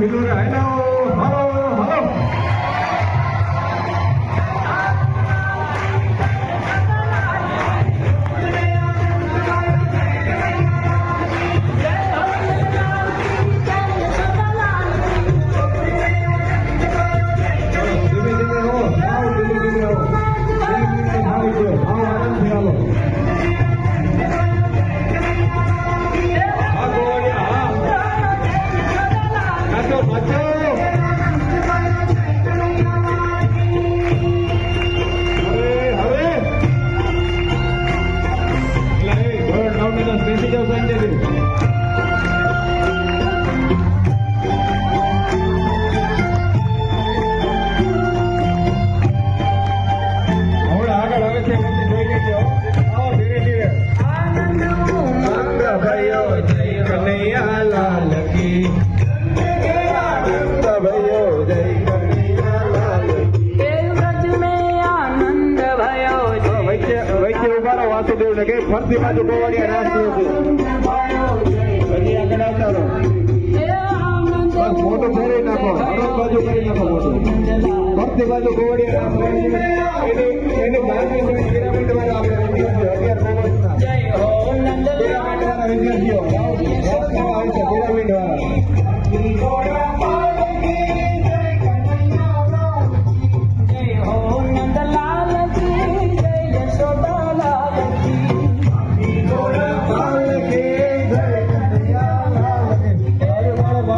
hello, hello. નીચે ઊભા રહો વાસુદેવ ને કઈ ફરતી બાજુ ગોવાડિયા રાસનું મોટું ફેરી નાખો હરફ બાજુ કરી નાખો મોટું. ફરતી બાજુ ગોવાડિયા રાસ એની એની બાજુ પિરામિડ વાળા આપણે વિદ્યાર્થીઓ અગિયાર કોમર્સના પિરામિડ વાળા વિદ્યાર્થીઓ